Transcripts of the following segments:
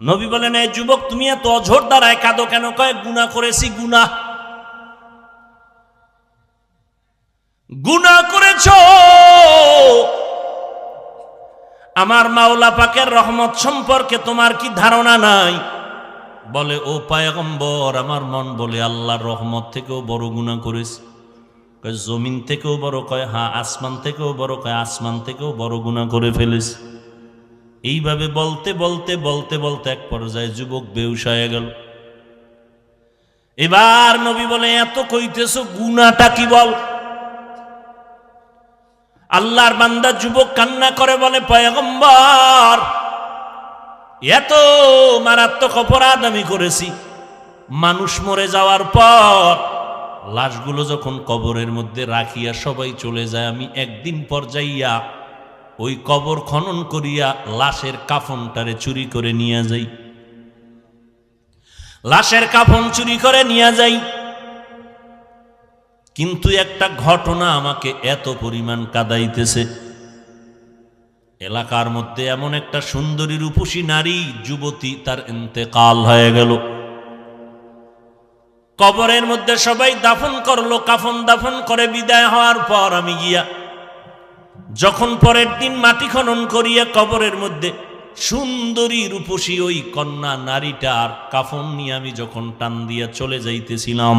নবী বলেন এই যুবক, তুমি এত অঝোর দ্বারায় কাঁদো কেন? কয় গুণা করেছি, গুণা। গুণা করেছ? আমার মাওলা পাকের রহমত সম্পর্কে তোমার কি ধারণা নাই? বলে, ও পায়গম্বর, আমার মন বলে আল্লাহর রহমত থেকেও বড় গুণা করেছি। জমিন থেকেও বড়, কয় হ্যাঁ আসমান থেকেও বড়, কয়, আসমান থেকেও বড় গুণা করে ফেলেছে। এইভাবে বলতে বলতে বলতে বলতে এক পর্যায়ে যুবক বেউস হয়ে গেল। এবার নবী বলে, এত কইতেছ গুণাটা কি বল? আল্লাহর বান্দা যুবক কান্না করে বলে, পয়গম্বর, এত মারাত্মক অপরাধ আমি করেছি। মানুষ মরে যাওয়ার পর লাশগুলো যখন কবরের মধ্যে রাখিয়া সবাই চলে যায়, আমি একদিন পর যাইয়া ওই কবর খনন করিয়া লাশের কাফনটারে চুরি করে নিয়ে যাই। লাশের কাফন চুরি করে নিয়ে যাই। কিন্তু একটা ঘটনা আমাকে এত পরিমাণ কাদাইতেছে। এলাকার মধ্যে এমন একটা সুন্দরী রূপসী নারী, যুবতী, তার ইন্তেকাল হয়ে গেল। কবরের মধ্যে সবাই দাফন করল, কাফন দাফন করে বিদায় হওয়ার পর আমি গিয়া যখন পরের দিন মাটি খনন করিয়া কবরের মধ্যে সুন্দরী রূপসী ওই কন্যা নারীটার কাফন নিয়ে আমি যখন টান দিয়া চলে যাইতেছিলাম,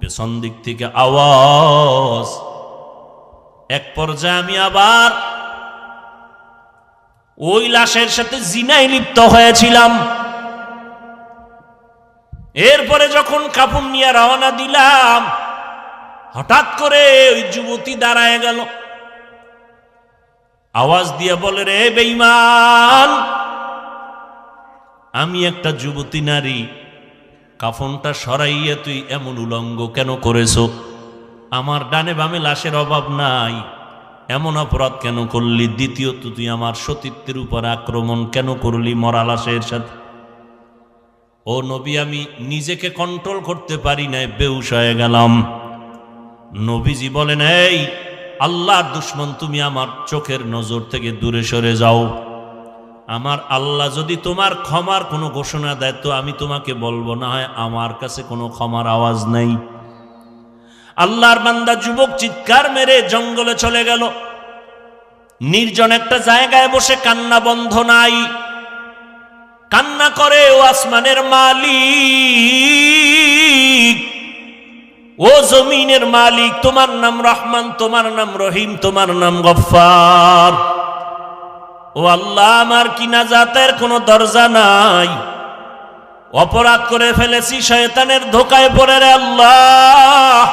পেছন দিক থেকে আওয়াজ। এক পর্যায়ে আমি আবার ওই লাশের সাথে জিনায় লিপ্ত হয়েছিলাম। এরপরে যখন কাপড় নিয়ে রওনা দিলাম, হঠাৎ করে ওই যুবতী দাঁড়ায় গেল। আওয়াজ দিয়ে বলে, রে বেইমান আমি একটা যুবতী নারী, কাফনটা সরাইয়া তুই এমন উলঙ্গ কেন করেছ? আমার ডানে বামে লাশের অভাব নাই, এমন অপরাধ কেন করলি? দ্বিতীয়ত, তুই আমার সতীত্বের উপর আক্রমণ কেন করলি মরা লাশের সাথে? ও নবী, আমি নিজেকে কন্ট্রোল করতে পারি নাই বেউস হয়ে গেলাম। নবীজি বলেন, এই আল্লাহর দুশ্মন, তুমি আমার চোখের নজর থেকে দূরে সরে যাও। আমার আল্লাহ যদি তোমার ক্ষমার কোনো ঘোষণা দেয়, তো আমি তোমাকে বলব, না হয় আমার কাছে কোনো ক্ষমার আওয়াজ নেই। আল্লাহর বান্দা যুবক চিৎকার মেরে জঙ্গলে চলে গেল। নির্জন একটা জায়গায় বসে কান্না বন্ধ নাই। কান্না করে, ও আসমানের মালিক। ও জমিনের মালিক, তোমার নাম রহমান, তোমার নাম রহিম, তোমার নাম গফার ও আল্লাহ, আমার কি নাজাতের কোনো দরজা নাই? অপরাধ করে ফেলেছি, শয়তানের ধোকায় পড়ে রে আল্লাহ।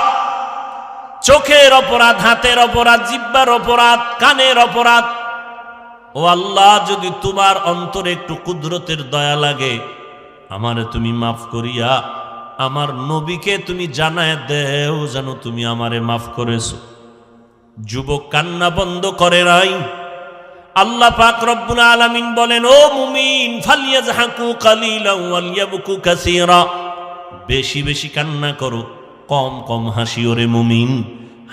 চোখের অপরাধ, হাতের অপরাধ, জিব্বার অপরাধ, কানের অপরাধ। ও আল্লাহ, যদি তোমার অন্তরে একটু কুদরতের দয়া লাগে, আমারে তুমি মাফ করিয়া আমার নবীকে তুমি জানায় দেও যেন তুমি আমারে মাফ করেছ। যুবক কান্না বন্ধ করে নাই। আল্লাহ পাক রব্বুল আলামিন বলেন, ও মুমিন ফালিয়াজহাকু কালিলাও ওয়ালিয়াবকু কাসীরা। বেশি বেশি কান্না করো, কম কম হাসি ওরে মুমিন।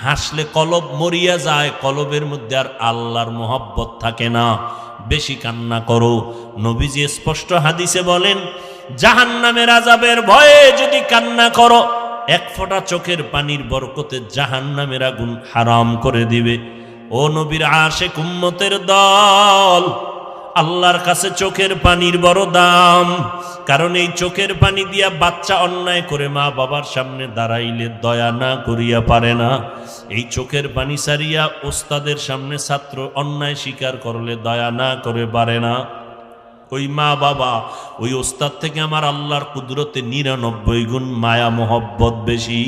হাসলে কলব মরিয়া যায়, কলবের মধ্যে আর আল্লাহর মোহব্বত থাকে না। বেশি কান্না করো। নবীজি স্পষ্ট হাদিসে বলেন জাহান্নামের আজাবের ভয়ে যদি কান্না করো, এক ফোঁটা চোখের পানির বরকতে জাহান্নামের আগুন হারাম করে দিবে। ও নবীর আশে কুম্মতের দল, আল্লাহর কাছে চোখের পানির বড় দাম, কারণ এই চোখের পানি দিয়া বাচ্চা অন্যায় করে মা বাবার সামনে দাঁড়াইলে দয়া না করিয়া পারে না। এই চোখের পানি সারিয়া ওস্তাদের সামনে ছাত্র অন্যায় স্বীকার করলে দয়া না করে পারে না। ওই মা বাবা, ওই ওস্তাদ থেকে আমার আল্লাহর কুদরতে নিরানব্বই গুণ মায়া, মোহব্বত বেশি।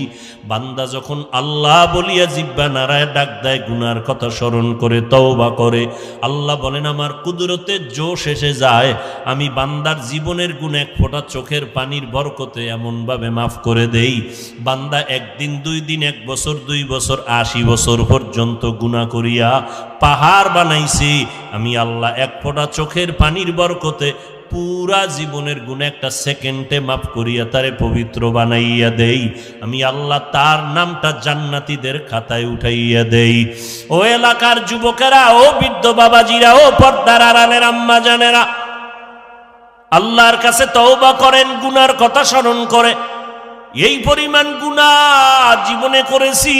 বান্দা যখন আল্লাহ বলিয়া জিব্বা নারায় ডাক দেয়, গুনার কথা স্মরণ করে, তওবা করে। আল্লাহ বলেন, আমার কুদরতে জোশ এসে যায়। আমি বান্দার জীবনের গুণ এক ফোঁটা চোখের পানির বরকতে এমনভাবে মাফ করে দেই। বান্দা একদিন, দুই দিন, এক বছর, দুই বছর, আশি বছর পর্যন্ত গুণা করিয়া পাহাড় বানাইছি, আমি আল্লাহ এক ফোঁটা চোখের পানির বরকতে পুরা জীবনের গুণ একটা সেকেন্ডে মাফ করিয়া তারে পবিত্র বানাইয়া দেই। আমি আল্লাহ তার নামটা জান্নাতীদের খাতায় উঠাইয়া দেই। ও এলাকার যুবকেরা, ও বৃদ্ধ বাবাজিরা, ও পর্দার আড়ালের আম্মা জানেরা, আল্লাহর কাছে তওবা করেন, গুনার কথা স্মরণ করে। এই পরিমাণ গুনাহ জীবনে করেছি।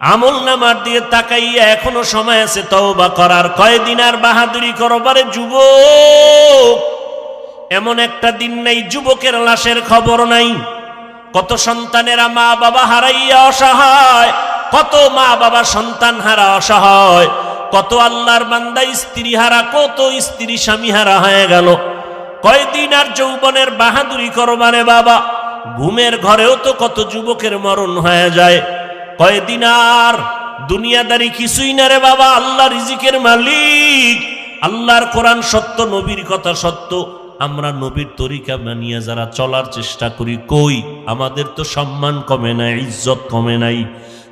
আমল নামার দিয়ে তাকাইয়া এখনও সময় আছে তওবা করার। কয়দিন আর বাহাদুরি করবারে যুবক? এমন একটা দিন নেই, যুবকের লাশের খবর নাই। কত সন্তানেরা মা বাবা হারাইয়া অসহায়, কত মা বাবা সন্তান হারা অসহায়, কত আল্লাহর বান্দা স্ত্রী হারা, কত স্ত্রী স্বামী হারা হয়ে গেল। কয়দিন আর যৌবনের বাহাদুরি করবারে বাবা? ঘুমের ঘরেও তো কত যুবকের মরণ হয়ে যায়। কয়দিন আর দুনিয়াদারি কিছুই না রে বাবা, আল্লাহ রিজিকের মালিক। আল্লাহর কোরআন সত্য, নবীর কথা সত্য। আমরা নবীর তরিকা মানিয়ে যারা চলার চেষ্টা করি, কই? আমাদের তো সম্মান কমে নাই, ইজ্জত কমে নাই।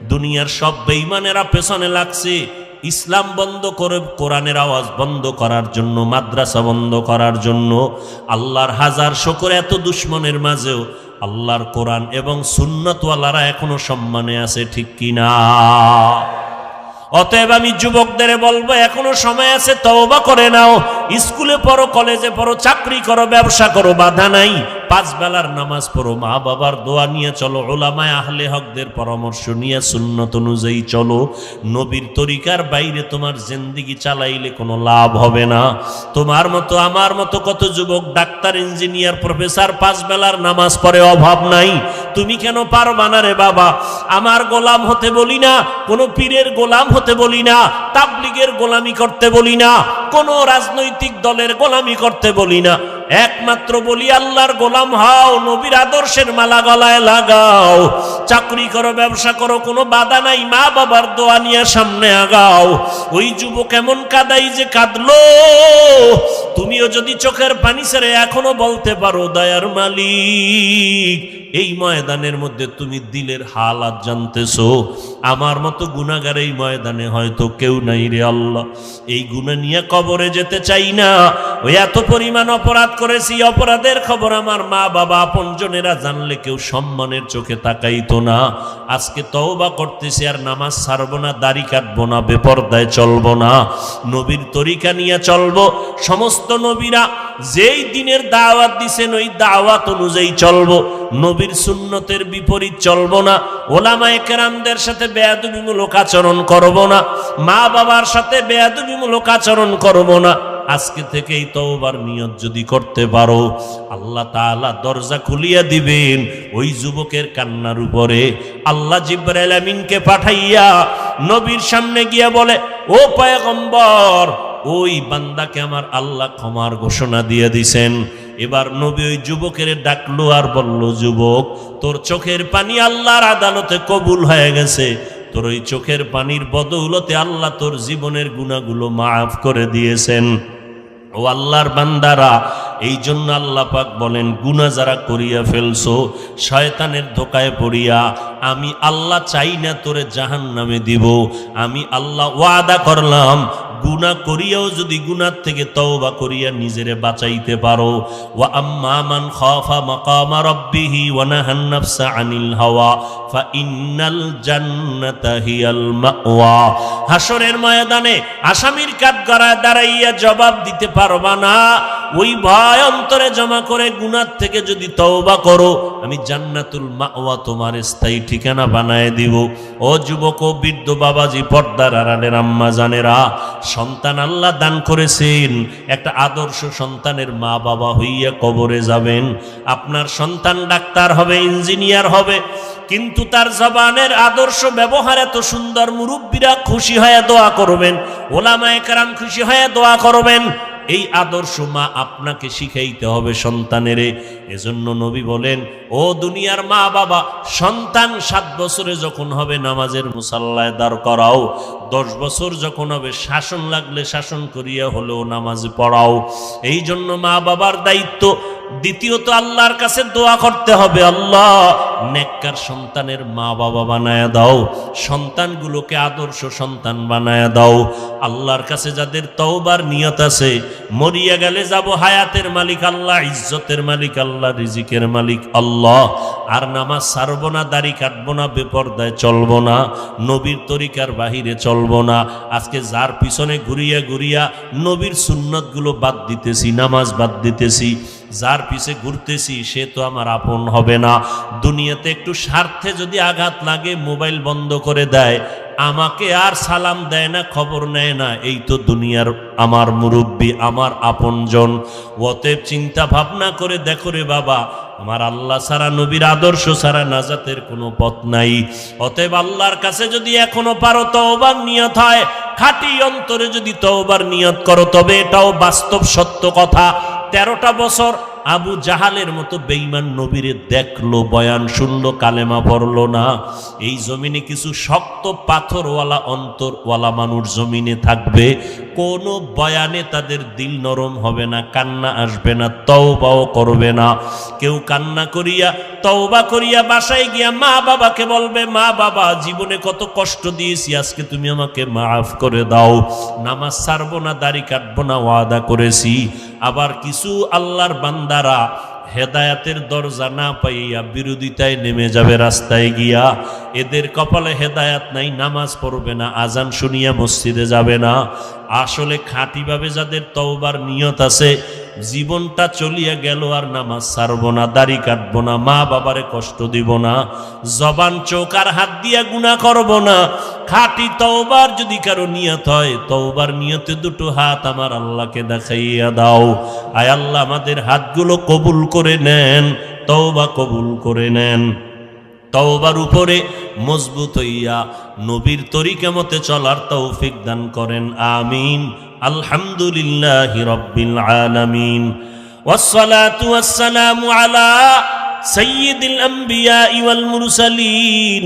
দুনিয়ার সব বেইমানেরা পেছনে লাগছে। ইসলাম বন্ধ করে, কোরআনের আওয়াজ বন্ধ করার জন্য, মাদ্রাসা বন্ধ করার জন্য, আল্লাহর হাজার শকর এত দুশ্মনের মাঝেও আল্লাহর কোরআন এবং সুন্নতওয়ালারা এখনও সম্মানে আছে, ঠিক কিনা অতএব আমি যুবকদের বলব, এখনও সময় আছে, তওবা করে নাও। স্কুলে পড়ো, কলেজে পড়ো, চাকরি করো, ব্যবসা করো, বাধা নাই। পাঁচ বেলার নামাজ পড়ো, মা বাবার দোয়া নিয়ে চলো, ওলামায় আহলে হকদের পরামর্শ নিয়ে সুন্নত অনুযায়ী চলো। নবীর তরিকার বাইরে তোমার জিন্দিগি চালাইলে কোনো লাভ হবে না। তোমার মতো, আমার মতো কত যুবক, ডাক্তার, ইঞ্জিনিয়ার, প্রফেসর, পাঁচ বেলার নামাজ পড়ে অভাব নাই। তুমি কেন পারবা না রে বাবা? আমার গোলাম হতে বলি না, কোনো পীরের গোলাম হতে বলি না, তাবলিগের গোলামি করতে বলি না, কোনো রাজনৈতিক দলের গোলামি করতে বলি না। একমাত্র বলি, আল্লাহর গোলাম হও, নবীর আদর্শের মালা গলায় লাগাও। চাকরি করো, ব্যবসা করো, কোনো বাধা নাই, মা বাবার দোয়া নিয়ে সামনে আগাও। ওই যুবক এমন কাদাই যে কাঁদলো। তুমিও যদি চোখের পানি ছেড়ে এখনও বলতে পারো, দয়ার মালিক। এই ময়দানের মধ্যে তুমি দিলের হালাত জানতেছো? আমার মতো গুণাগার এই ময়দানে হয়তো কেউ নাই রে আল্লাহ। এই গুণা নিয়ে কবরে যেতে চাই না। ওই এত পরিমাণ অপরাধ করেছি, অপরাধের খবর আমার মা বাবা আপনজনেরা জানলে কেউ সম্মানের চোখে তাকাইতো না। আজকে তওবা করতেছি আর নামাজ ছাড়বো না, দাড়ি কাটবো না, বেপরদায় চলবো না। নবীর তরিকা নিয়ে চলবো। সমস্ত নবীরা যেই দিনের দাওয়াত দিছেন, ওই দাওয়াত অনুযায়ী চলবো। নবীর সুন্নতের বিপরীত চলবো না। ওলামায়ে কেরামদের সাথে বেয়াদবিমূলক আচরণ করব না। মা বাবার সাথে বেয়াদবিমূলক আচরণ করব না। আজকে থেকেই তওবার নিয়ত যদি করতে পারো, আল্লাহ তাআলা দরজা খুলিয়া দিবেন। ওই যুবকের কান্নার উপরে আল্লাহ জিব্রাইল আমিনকে পাঠাইয়া নবীর সামনে গিয়া বলে, ও পয়গম্বর ওই বান্দাকে আমার আল্লাহ ক্ষমার ঘোষণা দিয়ে দিছেন। এবার নবী ওই যুবকের ডাকলো আর বলল, যুবক, তোর চোখের পানি আল্লাহর আদালতে কবুল হয়ে গেছে। তোর ওই চোখের পানির বদৌলতে আল্লাহ তোর জীবনের গুণাগুলো মাফ করে দিয়েছেন। ও আল্লাহর বান্দারা, এই জন্য আল্লাহ পাক বলেন গুণা যারা করিয়া ফেলছো, শয়তানের ধোকায় পড়িয়া, আমি আল্লাহ চাই না তোরে জাহান নামে দিব। আমি আল্লাহ ওয়াদা করলাম গুনাহ করিয়াও যদি গুনার থেকে তওবা করিয়া নিজেরে বাঁচাইতে পারো। ওয়া আম্মা মান খাফা মাকামা রাব্বিহি ওয়া নাহান নাফসা আনিল হাওয়া, ফা ইন্নাল জান্নাতা হিয়াল মাওয়া। হাসরের ময়দানে আসামির কাঠগড়ায় দাঁড়াইয়া জবাব দিতে পারবা না। ওই ভয় অন্তরে জমা করে গুনার থেকে যদি তওবা করো, আমি জান্নাতুল মাওয়া তোমার স্থায়ী ঠিকানা বানায় দিব। ও যুবক ও বৃদ্ধ বাবাজি, পর্দার আড়ালের আম্মা জানেরা সন্তান আল্লাহ দান করেছেন। একটা আদর্শ সন্তানের মা বাবা হইয়া কবরে যাবেন। আপনার সন্তান ডাক্তার হবে, ইঞ্জিনিয়ার হবে, কিন্তু তার জবানের আদর্শ ব্যবহার এত সুন্দর, মুরব্বীরা খুশি হয়ে দোয়া করবেন, ওলামায় কারাম খুশি হয়ে দোয়া করবেন। এই আদর্শ মা আপনাকে শিখাইতে হবে সন্তানেরে। এজন্য নবী বলেন, ও দুনিয়ার মা বাবা, সন্তান সাত বছরে যখন হবে নামাজের মুসাল্লায় দাঁড় করাও, দশ বছর যখন হবে শাসন লাগলে শাসন করিয়া হলেও নামাজ পড়াও। এই জন্য মা বাবার দায়িত্ব। দ্বিতীয়ত আল্লাহর কাছে দোয়া করতে হবে, আল্লাহ নেককার সন্তানের মা বাবা বানায় দাও, সন্তানগুলোকে আদর্শ সন্তান বানায় দাও। আল্লাহর কাছে যাদের তওবার নিয়ত আছে, মরিয়া গেলে যাব হায়াতের মালিক আল্লাহ, ইজ্জতের মালিক আল্লাহ, রিজিকের মালিক আল্লাহ। আর নামাজ সারবো না, দাড়ি কাটবো না, বেপর্দায় চলব না, নবীর তরিকার বাহিরে চলব না। আজকে যার পিছনে ঘুরিয়া ঘুরিয়া নবীর সুন্নতগুলো বাদ দিতেছি, নামাজ বাদ দিতেছি যার পিছে ঘুরতেছি, সে তো আমার আপন হবে না। দুনিয়াতে একটু স্বার্থে যদি আঘাত লাগে, মোবাইল বন্ধ করে দেয়। আমাকে আর সালাম দেয় না, খবর নেয় না। এই তো দুনিয়ার আমার মুরব্বী, আমার আপনজন। অতএব চিন্তা ভাবনা করে দেখো রে বাবা, আমার আল্লাহ সারা নবীর আদর্শ সারা নাজাতের কোনো পথ নাই। অতএব আল্লাহর কাছে যদি এখনও পারো, তওবার নিয়ত হয়। খাঁটি অন্তরে যদি তওবার নিয়ত করো, তবে এটাও বাস্তব সত্য কথা। তেরোটা বছর আবু জাহালের মতো বেইমান নবীরে দেখল, বয়ান শুনলো, কালেমা পড়ল না। এই জমিনে কিছু শক্ত পাথরওয়ালা, অন্তরওয়ালা মানুষ জমিনে থাকবে। কোনো বয়ানে তাদের দিল নরম হবে না, কান্না আসবে না, তওবাও করবে না। কেউ কান্না করিয়া, তওবা করিয়া বাসায় গিয়া মা বাবাকে বলবে, মা বাবা, জীবনে কত কষ্ট দিয়েছি, আজকে তুমি আমাকে মাফ করে দাও। নামাজ ছাড়বো না, দাড়ি কাটবো না, ওয়াদা করেছি। আবার কিছু আল্লাহর বান্দারা হেদায়াতের দরজা না পাইয়া বিরোধিতায় নেমে যাবে রাস্তায় গিয়া। এদের কপালে হেদায়াত নাই, নামাজ পড়বে না, আজান শুনিয়া মসজিদে যাবে না। আসলে খাঁটিভাবে যাদের তওবার নিয়ত আছে, জীবনটা চলিয়া গেল আর নামাজ ছাড়ব না, দাড়ি কাটব না, মা বাবারে কষ্ট দিব না, জবান চোখ আর হাত দিয়া গুণা করব না। খাঁটি তওবার যদি কারো নিয়ত হয় তওবার নিয়তে দুটো হাত আমার আল্লাহকে দেখাইয়া দাও আয় আল্লাহ আমাদের হাতগুলো কবুল করে নেন তওবা কবুল করে নেন তওবার উপরে মজবুত হইয়া নবীর তরিকা মতে চলার তৌফিক দান করেন আমিন আলহামদুলিল্লাহ রব্বিল আলামিন والصلاة والسلام على سيد الأنبياء والمرسلين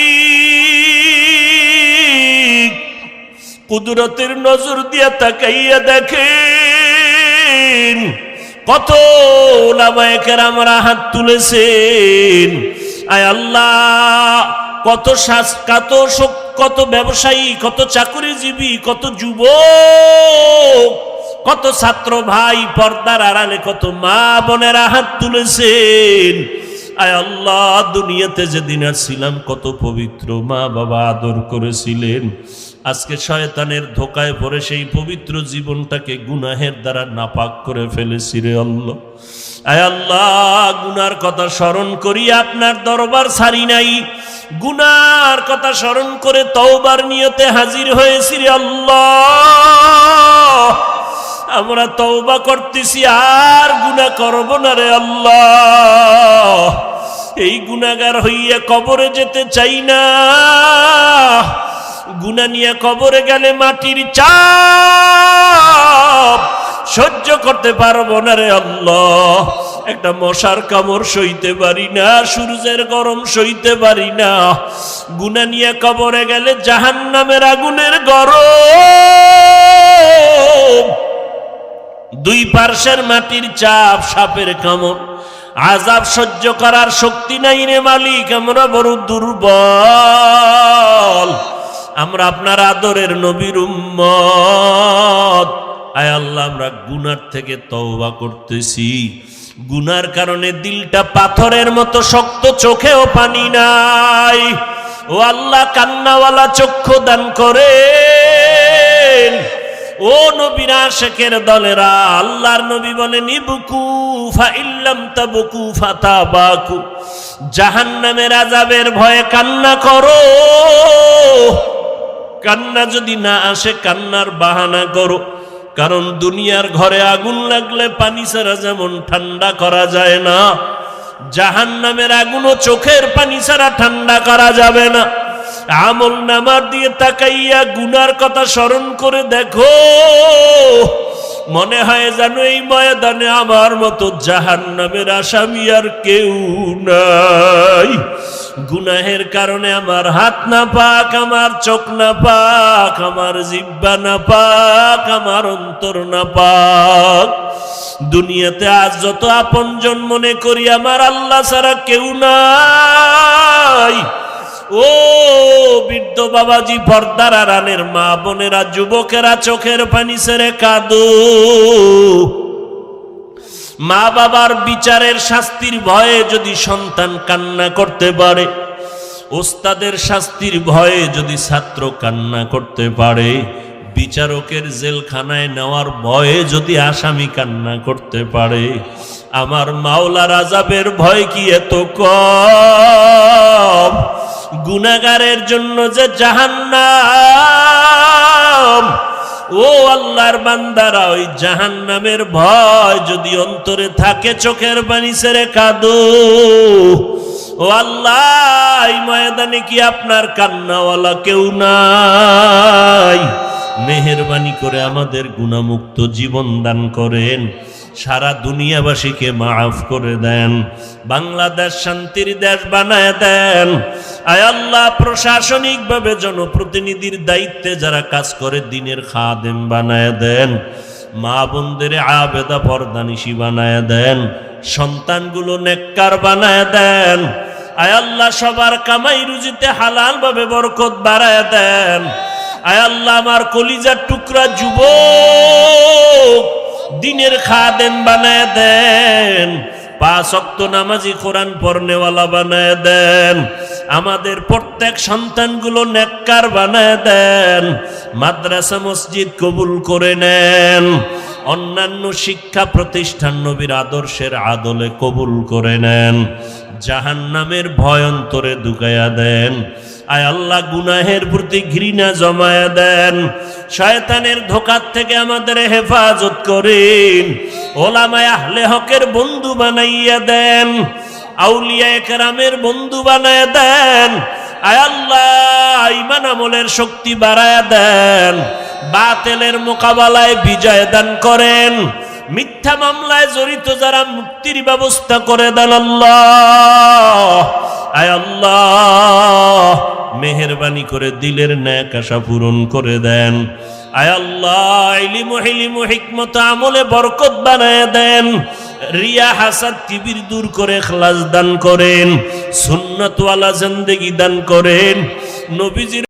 কুদরতের নজর দিয়া তাকাইয়া দেখেন, কত ওলামায়কের আমরা হাত তুলেছেন। আয় আল্লাহ, কত শ্বাস কত কত ব্যবসায়ী, কত চাকরিজীবী, কত যুবক, কত ছাত্র ভাই, পর্দার আড়ালে কত মা বোনেরা হাত তুলেছেন। আয় আল্লাহ, দুনিয়াতে যেদিন আসছিলাম, কত পবিত্র মা বাবা আদর করেছিলেন। আজকে শয়তানের ধোকায় পড়ে সেই পবিত্র জীবনটাকে গুনাহের দ্বারা নাপাক করে ফেলেছি রে আল্লাহ। আয় আল্লাহ, গুনার কথা স্মরণ করি, আপনার দরবার ছাড়ি নাই। গুনার কথা স্মরণ করে তওবার নিয়তে হাজির হয়েছি রে আল্লাহ। আমরা তওবা করতেছি, আর গুনাহ করব না রে আল্লাহ। এই গুনাগার হইয়া কবরে যেতে চাই না। গুনা নিয়ে কবরে গেলে মাটির চাপ সহ্য করতে পারব না রে আল্লাহ। একটা মশার কামড় সইতে পারি না, সূর্যের গরম সইতে পারি না। গুনা নিয়ে কবরে গেলে জাহান নামের আগুনের গরম। দুই পার্শ্বের মাটির চাপ, সাপের কামড়। আজাব সহ্য করার শক্তি নাই রে মালিক, আমরা বড় দুর্বল। আমরা আপনার আদরের নবীর আয় আল্লাহ, আমরা গুনার থেকে তওবা করতেছি। গুনার কারণে দিলটা পাথরের মতো শক্ত চোখেও পানি নাই। ও আল্লাহ, কান্নাওয়ালা চক্ষু দান করে ও নবীর শেখের দলেরা, আল্লাহর নবী বলেন, ইবকু ফা ইল্লাম তাবকু ফাতাবাকু জাহান্নামের আযাবের ভয়ে কান্না করো। কান্না যদি না আসে, কান্নার বাহানা করো। কারণ দুনিয়ার ঘরে আগুন লাগলে পানি ছাড়া যেমন ঠান্ডা করা যায় না জাহান নামের আগুনও চোখের পানি ছাড়া ঠান্ডা করা যাবে না। আমল নামার দিয়ে তাকাইয়া গুনার কথা স্মরণ করে দেখো, মনে হয় যেন এই ময়দানে আমার মতো জাহান নামের আসামি আর কেউ নাই। গুনাহের কারণে আমার হাত না পাক, আমার চোখ না পাক, আমার জিব্বা না পাক, আমার অন্তর না পাক। দুনিয়াতে আজ যত আপনজন মনে করি, আমার আল্লাহ ছাড়া কেউ নাই। ও বৃদ্ধ বাবাজি, পর্দার আড়ালের মা বোনেরা, যুবকেরা চোখের পানি ছেড়ে কাঁদো। মা বাবার বিচারের শাস্তির ভয়ে যদি সন্তান কান্না করতে পারে, ওস্তাদের শাস্তির ভয়ে যদি ছাত্র কান্না করতে পারে, বিচারকের জেলখানায় নেওয়ার ভয়ে যদি আসামি কান্না করতে পারে, আমার মাওলা রাজাবের ভয় কি এত কম? গুনাগারের জন্য যে জাহান্নাম ও আল্লাহর বান্দারা, ওই জাহান নামের ভয় যদি অন্তরে থাকে, চোখের পানি সেরে কাঁদো। ও আল্লাহ ময়দানে কি আপনার কান্নাওয়ালা কেউ নাই? মেহরবানি করে আমাদের গুণামুক্ত জীবন দান করেন। সারা দুনিয়াবাসীকে মাফ করে দেন। বাংলাদেশ শান্তির দেশ বানায় দেন। আয় আল্লাহ, প্রশাসনিকভাবে জনপ্রতিনিধির দায়িত্বে যারা কাজ করে দিনের খাদেম বানায় দেন। মা বোনদের আবেদা পর্দানিশি বানায় দেন। সন্তানগুলো নেককার বানায় দেন। আয় আল্লাহ, সবার কামাই রুজিতে হালাল ভাবে বরকত বাড়ায় দেন। আয় আল্লাহ, আমার কলিজার টুকরা যুবক দিনের খাদেম বানায় দেন। পাঁচ অক্ত নামাজি কোরআন পড়নেওয়ালা বানায় দেন। আমাদের প্রত্যেক সন্তানগুলো নেককার বানায় দেন। মাদ্রাসা মসজিদ কবুল করে নেন। অন্যান্য শিক্ষা প্রতিষ্ঠান নবীর আদর্শের আদলে কবুল করে নেন। জাহান্নামের ভয় অন্তরে দুকায়া দেন। আয় আল্লাহ গুনাহের প্রতি ঘৃণা জমায়া দেন। শয়তানের ধোকার থেকে আমাদের হেফাজত করেন। ওলামায় আহলে হকের বন্ধু বানাইয়া দেন। আউলিয়া একরামের বন্ধু বানায় দেন। আয় আল্লাহ ইমান আমলের শক্তি বাড়ায় দেন। বাতেলের মোকাবেলায় বিজয় দান করেন। মিথ্যা মামলায় জড়িত যারা মুক্তির ব্যবস্থা করে দেন আল্লাহ। আয় আল্লাহ মেহরবানি করে দিলের ন্যাক আশা পূরণ করে দেন। আমলে বরকত বানায় দেন। রিয়া হাসাদ কিবির দূর করে খালাস দান করেন। সুন্নতওয়ালা জিন্দেগি দান করেন। নবীজির